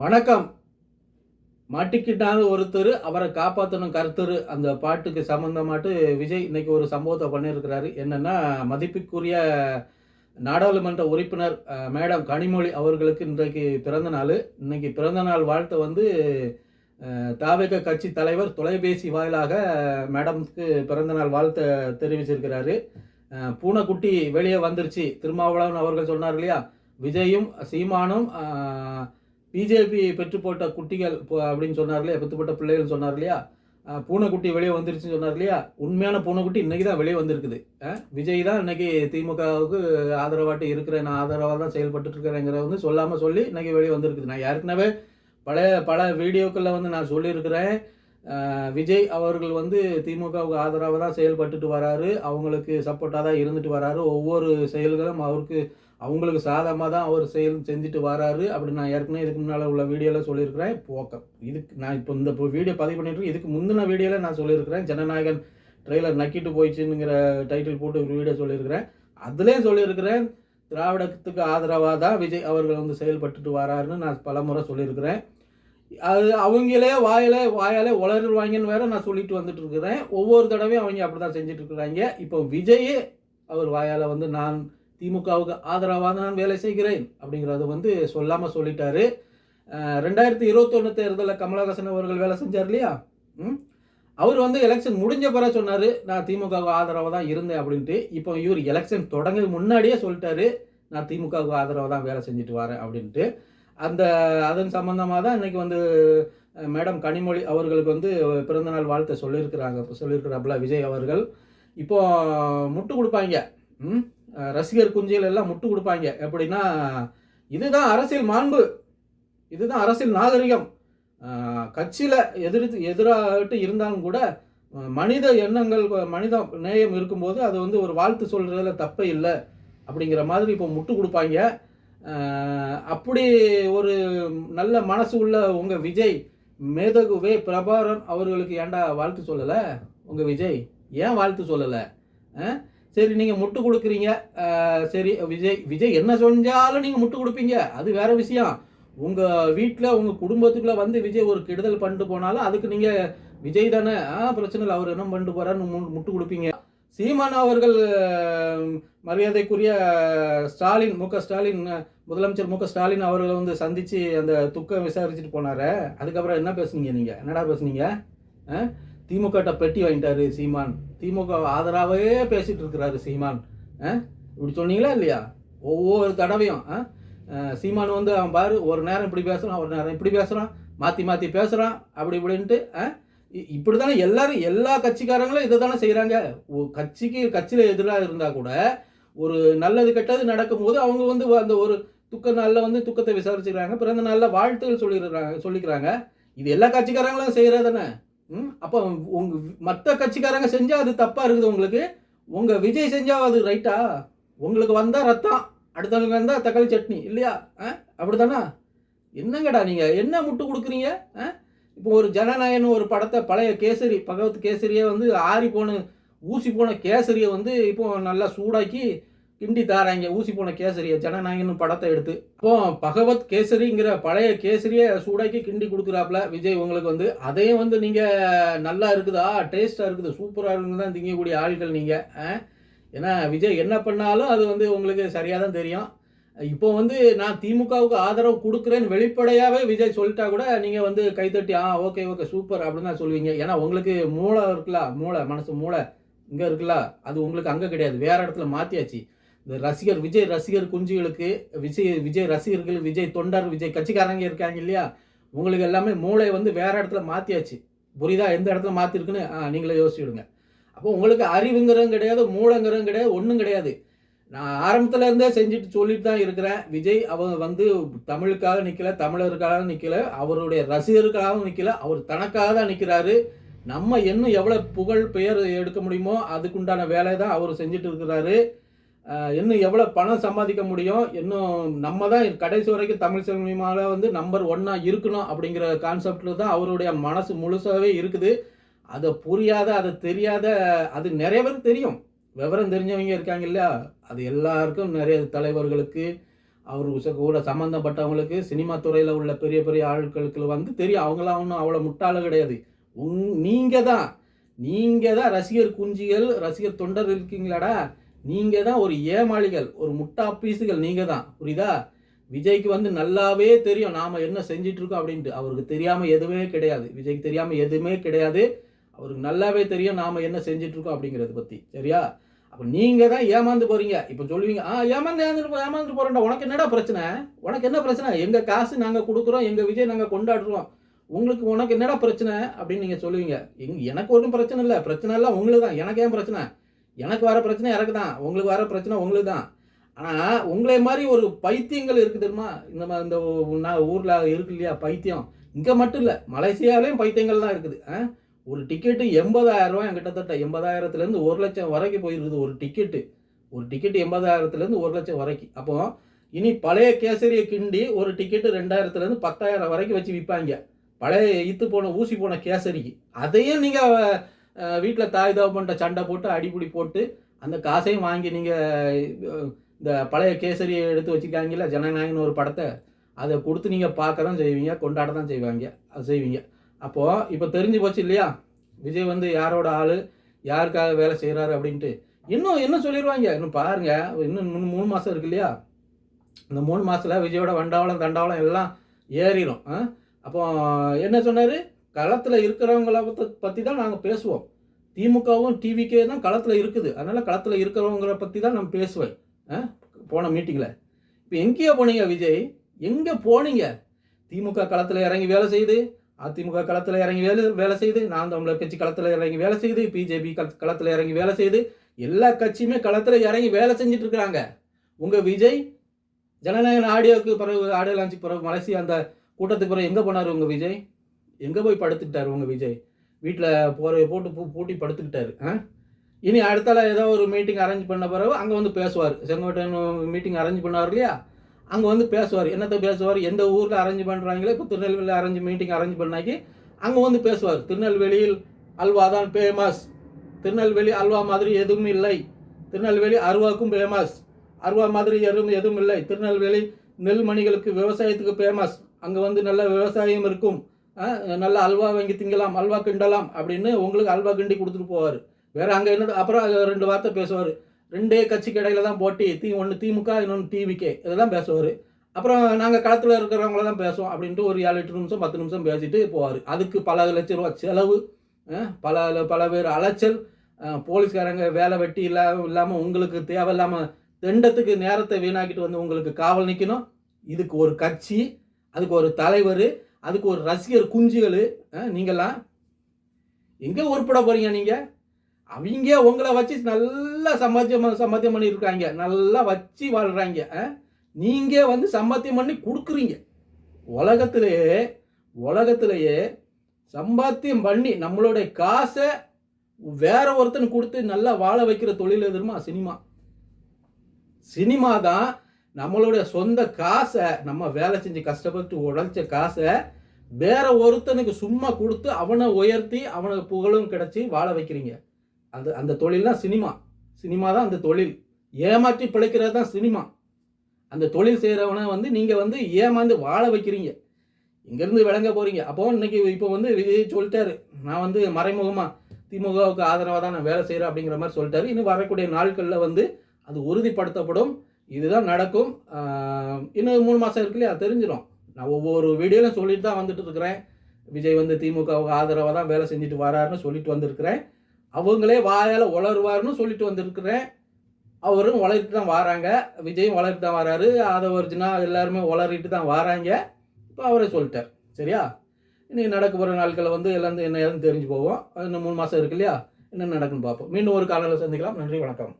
வணக்கம். மாட்டிக்கிட்டாத ஒருத்தர் அவரை காப்பாற்றணும் கருத்தர் அந்த பாட்டுக்கு சம்மந்தமாட்டு விஜய் இன்னைக்கு ஒரு சம்பவத்தை பண்ணியிருக்கிறாரு. என்னன்னா மதிப்புக்குரிய நாடாளுமன்ற உறுப்பினர் மேடம் கனிமொழி அவர்களுக்கு இன்றைக்கு பிறந்த நாள். இன்னைக்கு பிறந்த நாள் வாழ்த்தை வந்து தாவேக கட்சி தலைவர் தொலைபேசி வாயிலாக மேடம்க்கு பிறந்த நாள் வாழ்த்தை தெரிவிச்சிருக்கிறாரு. பூனைக்குட்டி வெளியே வந்துருச்சு. திருமாவளவன் அவர்கள் சொன்னார் இல்லையா? விஜயும் சீமானும் பிஜேபி பெற்று போட்ட குட்டிகள் அப்படின்னு சொன்னார் இல்லையா பெற்று போட்ட பிள்ளைகள் சொன்னார் இல்லையா பூனைக்குட்டி வெளியே வந்துருச்சுன்னு சொன்னார் இல்லையா உண்மையான பூனைக்குட்டி இன்னைக்கு தான் வெளியே வந்திருக்குது. விஜய் தான் இன்னைக்கு திமுகவுக்கு ஆதரவாட்டு இருக்கிறேன் நான் ஆதரவாக தான் செயல்பட்டு வந்து சொல்லாமல் சொல்லி இன்னைக்கு வெளியே வந்திருக்குது. நான் ஏற்கனவே பழைய பல வீடியோக்களில் வந்து நான் சொல்லியிருக்கிறேன். விஜய் அவர்கள் வந்து திமுகவுக்கு ஆதரவாக தான் செயல்பட்டுட்டு வராரு. அவங்களுக்கு சப்போர்ட்டாக தான் இருந்துட்டு வராரு. ஒவ்வொரு செயல்களும் அவருக்கு அவங்களுக்கு சாதகமாக தான் அவர் செயல் செஞ்சுட்டு வராரு. அப்படி நான் ஏற்கனவே இதுக்கு முன்னால் உள்ள வீடியோவில் சொல்லியிருக்கிறேன். போக்க இதுக்கு நான் இப்போ இந்த வீடியோ பதிவு பண்ணிட்டுருக்கேன் இதுக்கு முந்தின வீடியோவில் நான் சொல்லியிருக்கிறேன். ஜனநாயகன் ட்ரெய்லர் நக்கிட்டு போயிடுச்சுங்கிற டைட்டில் போட்டு ஒரு வீடியோ சொல்லியிருக்கிறேன். அதுலேயும் சொல்லியிருக்கிறேன். திராவிடத்துக்கு ஆதரவாக தான் விஜய் அவர்கள் வந்து செயல்பட்டுட்டு வராருன்னு நான் பலமுறை சொல்லியிருக்கிறேன். அது அவங்களே வாயில வாயாலே உளருவாங்கன்னு வேற நான் சொல்லிட்டு வந்துட்டு இருக்கிறேன் ஒவ்வொரு தடவையும் அவங்க அப்படிதான் செஞ்சுட்டு இருக்கிறாங்க இப்போ விஜயே அவர் வாயால் வந்து நான் திமுகவுக்கு ஆதரவாக நான் வேலை செய்கிறேன் அப்படிங்கிறத வந்து சொல்லாமல் சொல்லிட்டாரு. ரெண்டாயிரத்தி இருபத்தொன்று தேர்தலில் கமலஹாசன் அவர்கள் வேலை செஞ்சார் இல்லையா? அவர் வந்து எலெக்ஷன் முடிஞ்ச பிறகு சொன்னார் நான் திமுகவுக்கு ஆதரவாக தான் இருந்தேன் அப்படின்ட்டு. இப்போ இவர் எலெக்ஷன் தொடங்க முன்னாடியே சொல்லிட்டாரு நான் திமுகவுக்கு ஆதரவாக தான் வேலை செஞ்சுட்டு வரேன் அப்படின்ட்டு. அந்த அதன் சம்மந்தமாக தான் இன்னைக்கு வந்து மேடம் கனிமொழி அவர்களுக்கு வந்து பிறந்தநாள் வாழ்த்தை சொல்லியிருக்கிறாங்க சொல்லியிருக்கிறாப்புல விஜய் அவர்கள். இப்போ முட்டு கொடுப்பாங்க. ம்? ரசிகர் குஞ்சிகள் எல்லாம் முட்டு கொடுப்பாங்க. எப்படின்னா இதுதான் அரசியல் மாண்பு. இதுதான் அரசியல் நாகரிகம். கட்சியில் எதிர்த்து எதிராகிட்டு இருந்தாலும் கூட மனித எண்ணங்கள் மனித நேயம் இருக்கும்போது அது வந்து ஒரு வாழ்த்து சொல்கிறதுல தப்பே இல்லை. அப்படிங்கிற மாதிரி இப்போ முட்டு கொடுப்பாங்க. அப்படி ஒரு நல்ல மனசு உள்ள உங்கள் விஜய் மேதகு வே பிரபாரன் அவர்களுக்கு ஏன்டா வாழ்த்து சொல்லலை? உங்கள் விஜய் ஏன் வாழ்த்து சொல்லலை? சரி நீங்கள் முட்டு கொடுக்குறீங்க. சரி விஜய் விஜய் என்ன செஞ்சாலும் நீங்கள் முட்டு கொடுப்பீங்க. அது வேற விஷயம். உங்கள் வீட்டில் உங்கள் குடும்பத்துக்குள்ளே வந்து விஜய் ஒரு கெடுதல் பண்ணிட்டு போனாலும் அதுக்கு நீங்கள் விஜய் தானே? ஆ பிரச்சனை இல்லை அவர் என்ன பண்ணிட்டு போகிறாருன்னு முட்டு கொடுப்பீங்க. சீமான் அவர்கள் மரியாதைக்குரிய ஸ்டாலின் மு ஸ்டாலின் முதலமைச்சர் மு ஸ்டாலின் அவர்களை வந்து சந்திச்சு அந்த துக்கம் விசாரிச்சுட்டு போனார். அதுக்கப்புறம் என்ன பேசுனீங்க நீங்கள் என்னடா பேசுனீங்க? அஹ்? திமுக பெட்டி வாங்கிட்டாரு சீமான். திமுக ஆதரவாகவே பேசிகிட்டு இருக்கிறாரு சீமான். இப்படி சொன்னீங்களா இல்லையா? ஒவ்வொரு தடவையும் சீமான் வந்து அவன் பாரு ஒரு நேரம் இப்படி பேசுகிறான் ஒரு நேரம் இப்படி பேசுகிறான் மாற்றி மாற்றி பேசுகிறான் அப்படி இப்படின்ட்டு இப்படி தானே எல்லாரும் எல்லா கட்சிக்காரங்களும் இதை தானே செய்கிறாங்க கட்சிக்கு கட்சியில் எதிராக இருந்தால் கூட ஒரு நல்லது கெட்டது நடக்கும்போது அவங்க வந்து அந்த ஒரு துக்க நாளில் வந்து துக்கத்தை விசாரிச்சுக்கிறாங்க. பிறந்த நாளில் வாழ்த்துகள் சொல்லிடுறாங்க சொல்லிக்கிறாங்க. இது எல்லா கட்சிக்காரங்களும் செய்யறதானே ம் அப்போ உங்க மற்ற கட்சிக்காரங்க செஞ்சால் அது தப்பாக இருக்குது உங்களுக்கு? உங்கள் விஜய் செஞ்சால் அது ரைட்டா? உங்களுக்கு வந்தால் ரத்தம் அடுத்தவங்க வந்தால் தக்காளி சட்னி இல்லையா? ஆ? அப்படி தானா என்னங்கடா நீங்கள் என்ன முட்டு கொடுக்குறீங்க? ஆ? இப்போ ஒரு ஜனநாயகன் ஒரு படத்தை பழைய கேசரி பகவத் கேசரியை வந்து ஆறி போன ஊசி போன கேசரியை வந்து இப்போ நல்லா சூடாக்கி கிண்டி தாராங்க ஊசி போன கேசரியை ஜனநாயகன் படத்தை எடுத்து. இப்போ பகவத் கேசரிங்கிற பழைய கேசரியை சூடாக்கி கிண்டி கொடுக்குறாப்புல விஜய் உங்களுக்கு வந்து. அதையும் வந்து நீங்கள் நல்லா இருக்குதா? டேஸ்ட்டாக இருக்குது? சூப்பராக இருக்குன்னு தான் திங்கக்கூடிய ஆட்கள் நீங்கள் ஏன்னா விஜய் என்ன பண்ணாலும் அது வந்து உங்களுக்கு சரியாக தான் தெரியும். இப்போ வந்து நான் திமுகவுக்கு ஆதரவு கொடுக்குறேன்னு வெளிப்படையாகவே விஜய் சொல்லிட்டா கூட நீங்கள் வந்து கைத்தட்டி ஆ ஓகே ஓகே சூப்பர் அப்படின்னு தான் சொல்லுவீங்க. ஏன்னா உங்களுக்கு மூளை இருக்குல்ல மூளை மனசு மூளை இங்கே இருக்குல்ல அது உங்களுக்கு அங்கே கிடையாது வேற இடத்துல மாற்றியாச்சு இந்த ரசிகர் விஜய் ரசிகர் குஞ்சுகளுக்கு விஜய் விஜய் ரசிகர்கள் விஜய் தொண்டர் விஜய் கட்சிக்காரங்க இருக்காங்க இல்லையா உங்களுக்கு எல்லாமே மூளை வந்து வேற இடத்துல மாற்றியாச்சு புரியுதா? எந்த இடத்துல மாற்றிருக்குன்னு நீங்களே யோசிச்சுடுங்க. அப்போ உங்களுக்கு அறிவுங்கிறதும் கிடையாது மூளைங்கிறதும் கிடையாது ஒன்றும் கிடையாது. நான் ஆரம்பத்துல இருந்தே செஞ்சுட்டு சொல்லிட்டு தான் இருக்கிறேன். விஜய் அவர் வந்து தமிழுக்காக நிக்கல தமிழருக்காக நிக்கல அவருடைய ரசிகருக்காகவும் நிக்கல அவர் தனக்காக தான் நிக்கிறாரு. நம்ம இன்னும் எவ்வளவு புகழ் பெயர் எடுக்க முடியுமோ அதுக்குண்டான வேலை தான் அவர் செஞ்சுட்டு இருக்கிறாரு. இன்னும் எவ்வளவு பணம் சம்பாதிக்க முடியும் இன்னும் நம்ம தான் கடைசி வரைக்கும் தமிழ் சினிமாவில் வந்து நம்பர் ஒன்னா இருக்கணும் அப்படிங்கிற கான்செப்ட்ல தான் அவருடைய மனசு முழுசாகவே இருக்குது. அதை புரியாத அதை தெரியாத அது நிறைய பேர் தெரியும். விவரம் தெரிஞ்சவங்க இருக்காங்க இல்லையா? அது எல்லாருக்கும் நிறைய தலைவர்களுக்கு அவருக்கு கூட சம்மந்தப்பட்டவங்களுக்கு சினிமா துறையில் உள்ள பெரிய பெரிய ஆட்களுக்கு வந்து தெரியும். அவங்களாம் ஒன்றும் அவ்வளோ முட்டாள கிடையாது. உங் நீங்கள் தான் நீங்கள் தான் ரசிகர் குஞ்சிகள் ரசிகர் தொண்டர் இருக்கீங்களாடா. நீங்கள் தான் ஒரு ஏமாளிகள் ஒரு முட்டா பீஸுகள் நீங்கள் தான் புரியுதா? விஜய்க்கு வந்து நல்லாவே தெரியும் நாம் என்ன செஞ்சிட்ருக்கோம் அப்படின்ட்டு. அவருக்கு தெரியாமல் எதுவுமே கிடையாது. விஜய்க்கு தெரியாமல் எதுவுமே கிடையாது. அவருக்கு நல்லாவே தெரியும் நாம் என்ன செஞ்சிட்ருக்கோம் அப்படிங்கிறத பற்றி சரியா? அப்போ நீங்கள் தான் ஏமாந்து போகிறீங்க இப்போ சொல்லுவீங்க ஆ ஏமாந்து ஏமாந்து ஏமாந்து போகிறோம்டா உனக்கு என்னடா பிரச்சனை? உனக்கு என்ன பிரச்சனை? எங்கள் காசு நாங்கள் கொடுக்குறோம் எங்கள் விஜய் நாங்கள் கொண்டாடுறோம். உங்களுக்கு உனக்கு என்னடா பிரச்சனை? அப்படின்னு நீங்கள் சொல்லுவீங்க. எங் எனக்கு ஒன்றும் பிரச்சனை இல்லை. பிரச்சனை எல்லாம் உங்களுக்கு தான் எனக்கு ஏன் பிரச்சனை? எனக்கு வர பிரச்சனை எனக்கு தான் உங்களுக்கு வர பிரச்சனை உங்களுக்கு தான் ஆனால் உங்களை மாதிரி ஒரு பைத்தியங்கள் இருக்குது தெரியுமா? இந்த மாதிரி இந்த நான் ஊரில் இருக்கு இல்லையா? பைத்தியம். இங்கே மட்டும் இல்லை மலேசியாவிலையும் பைத்தியங்கள் தான் இருக்குது. ஆ? ஒரு டிக்கெட்டு எண்பதாயிரம் ரூபாய் கிட்டத்தட்ட எண்பதாயிரத்துலேருந்து ஒரு லட்சம் வரைக்கும் போயிருக்குது ஒரு டிக்கெட்டு ஒரு டிக்கெட் எண்பதாயிரத்துலேருந்து ஒரு லட்சம் வரைக்கும் அப்போ இனி பழைய கேசரியை கிண்டி ஒரு டிக்கெட்டு ரெண்டாயிரத்துலேருந்து பத்தாயிரம் வரைக்கும் வச்சு விற்பாங்க பழைய இத்து போன ஊசி போன கேசரிக்கு. அதையும் நீங்கள் வீட்டில் தாய் தகப்பன்ட்ட சண்டை போட்டு அடிப்பிடி போட்டு அந்த காசையும் வாங்கி நீங்கள் இந்த பழைய கேசரியை எடுத்து வச்சுருக்காங்கல்ல ஜனநாயகன்னு ஒரு படத்தை அதை கொடுத்து நீங்கள் பார்க்க தான் செய்வீங்க கொண்டாட தான் செய்வாங்க செய்வீங்க. அப்போது இப்போ தெரிஞ்சு போச்சு இல்லையா? விஜய் வந்து யாரோட ஆள்? யாருக்காக வேலை செய்கிறாரு அப்படின்ட்டு. இன்னும் இன்னும் சொல்லிடுவாங்க இன்னும் பாருங்க இன்னும் இன்னும் மூணு மாதம் இருக்கு இல்லையா? இந்த மூணு மாதத்தில் விஜயோட வண்டாவளம் தண்டாவளம் எல்லாம் ஏறிடும் ஆ? அப்போ என்ன சொன்னார்? களத்தில் இருக்கிறவங்கள பற்றி தான் நாங்கள் பேசுவோம். திமுகவும் டிவிக்கே தான் களத்தில் இருக்குது. அதனால் களத்தில் இருக்கிறவங்கள பற்றி தான் நான் பேசுவேன். ஆ? போன மீட்டிங்கில் இப்போ எங்கேயோ போனீங்க விஜய்? எங்கே போனீங்க? திமுக களத்தில் இறங்கி வேலை செய்யுது. அதிமுக களத்தில் இறங்கி வேலை வேலை செய்து நான் தமிழர் கட்சி களத்தில் இறங்கி வேலை செய்து பிஜேபி களத்தில் இறங்கி வேலை செய்து எல்லா கட்சியுமே களத்தில் இறங்கி வேலை செஞ்சுட்டு இருக்கிறாங்க. உங்கள் விஜய் ஜனநாயக ஆடியோக்கு பிறகு ஆடியோ லான்ச்சுக்கு பிறகு மலேசியா அந்த கூட்டத்துக்கு பிறகு எங்கே போனார் உங்கள் விஜய்? எங்கே போய் படுத்துக்கிட்டார் உங்கள் விஜய்? வீட்டில் போற போட்டு பூ பூட்டி படுத்துக்கிட்டாரு ஆ? இனி அடுத்தால ஏதோ ஒரு மீட்டிங் அரேஞ்ச் பண்ண பிறகு அங்கே வந்து பேசுவார். செங்கோட்டையன் மீட்டிங் அரேஞ்ச் பண்ணார் இல்லையா? அங்கே வந்து பேசுவார். என்னத்தை பேசுவார்? எந்த ஊரில் அரேஞ்ச் பண்ணுறாங்களோ இப்போ திருநெல்வேலியில் அரேஞ்ச் மீட்டிங் அரேஞ்ச் பண்ணாக்கி அங்கே வந்து பேசுவார். திருநெல்வேலியில் அல்வா தான் ஃபேமஸ் திருநெல்வேலி அல்வா மாதிரி எதுவும் இல்லை. திருநெல்வேலி அருவாக்கும் ஃபேமஸ் அருவா மாதிரி எதுவும் எதுவும் இல்லை. திருநெல்வேலி நெல்மணிகளுக்கு விவசாயத்துக்கு ஃபேமஸ் அங்கே வந்து நல்ல விவசாயம் இருக்கும். நல்ல அல்வா வாங்கி திங்கலாம் அல்வா கிண்டலாம் அப்படின்னு உங்களுக்கு அல்வா கிண்டி கொடுத்துட்டு போவார். வேற அங்கே என்ன அப்புறம் ரெண்டு வார்த்தை பேசுவார். ரெண்டே கட்சிக்கு இடையில தான் போட்டி. தீ ஒன்று திமுக இன்னொன்று டிவிகே தான் பேசுவார். அப்புறம் நாங்கள் களத்தில் இருக்கிறவங்கள தான் பேசுவோம் அப்படின்ட்டு ஒரு ஏழு எட்டு நிமிஷம் பத்து நிமிஷம் பேசிட்டு போவார். அதுக்கு பல லட்சம் ரூபா செலவு ஆ, பல பல பேர் அலைச்சல். போலீஸ்காரங்க வேலை வெட்டி இல்லாம இல்லாமல் உங்களுக்கு தேவையில்லாமல் தெண்டத்துக்கு நேரத்தை வீணாக்கிட்டு வந்து உங்களுக்கு காவல் நிற்கணும் இதுக்கு ஒரு கட்சி அதுக்கு ஒரு தலைவர் அதுக்கு ஒரு ரசிகர் குஞ்சுகள் நீங்களாம் எங்கே உருப்பட போகிறீங்க நீங்கள் அவங்க உங்களை வச்சு நல்லா சம்பாத்தியம் சம்பாத்தியம் பண்ணியிருக்காங்க நல்லா வச்சு வாழ்கிறாங்க நீங்கள் வந்து சம்பாத்தியம் பண்ணி கொடுக்குறீங்க. உலகத்திலேயே உலகத்திலேயே சம்பாத்தியம் பண்ணி நம்மளுடைய காசை வேற ஒருத்தன் கொடுத்து நல்லா வாழ வைக்கிற தொழில் எதுமா சினிமா. சினிமா தான் நம்மளுடைய சொந்த காசை நம்ம வேலை செஞ்சு கஷ்டப்பட்டு உழைச்ச காசை வேற ஒருத்தனுக்கு சும்மா கொடுத்து அவனை உயர்த்தி அவனுக்கு புகழும் கிடைச்சி வாழ வைக்கிறீங்க. அந்த அந்த தொழில் தான் சினிமா. சினிமா தான் அந்த தொழில். ஏமாற்றி பிழைக்கிறது தான் சினிமா. அந்த தொழில் செய்கிறவனை வந்து நீங்கள் வந்து ஏமாந்து வாழ வைக்கிறீங்க. இங்கேருந்து விளங்க போகிறீங்க அப்போ இன்னைக்கு இப்போ வந்து விஜய் சொல்லிட்டாரு. நான் வந்து மறைமுகமாக திமுகவுக்கு ஆதரவாக தான் நான் வேலை செய்கிறேன் அப்படிங்கிற மாதிரி சொல்லிட்டாரு. இன்னும் வரக்கூடிய நாட்களில் வந்து அது உறுதிப்படுத்தப்படும். இதுதான் நடக்கும். இன்னும் மூணு மாதம் இருக்குல்லையா தெரிஞ்சிடும் நான் ஒவ்வொரு வீடியோலையும் சொல்லிட்டு தான் வந்துட்டு இருக்கிறேன். விஜய் வந்து திமுகவுக்கு ஆதரவாக தான் வேலை செஞ்சுட்டு வராருன்னு சொல்லிட்டு வந்திருக்கிறேன். அவங்களே வாயால் உளருவாருன்னு சொல்லிட்டு வந்திருக்கிறேன் அவரும் வளர்த்து தான் வராங்க. விஜயும் வளர்த்து தான் வராரு. ஆதவர்ஜுனா எல்லாருமே வளரிட்டு தான் வராங்க. இப்போ அவரே சொல்லிட்டார். சரியா? இன்னைக்கு நடக்க போகிற நாட்களில் வந்து எல்லாம் என்ன ஏதுன்னு தெரிஞ்சு போவோம். இன்னும் மூணு மாதம் இருக்கு இல்லையா? என்ன நடக்குன்னு பார்ப்போம். மீண்டும் ஒரு காலையில் சந்திக்கலாம். நன்றி வணக்கம்.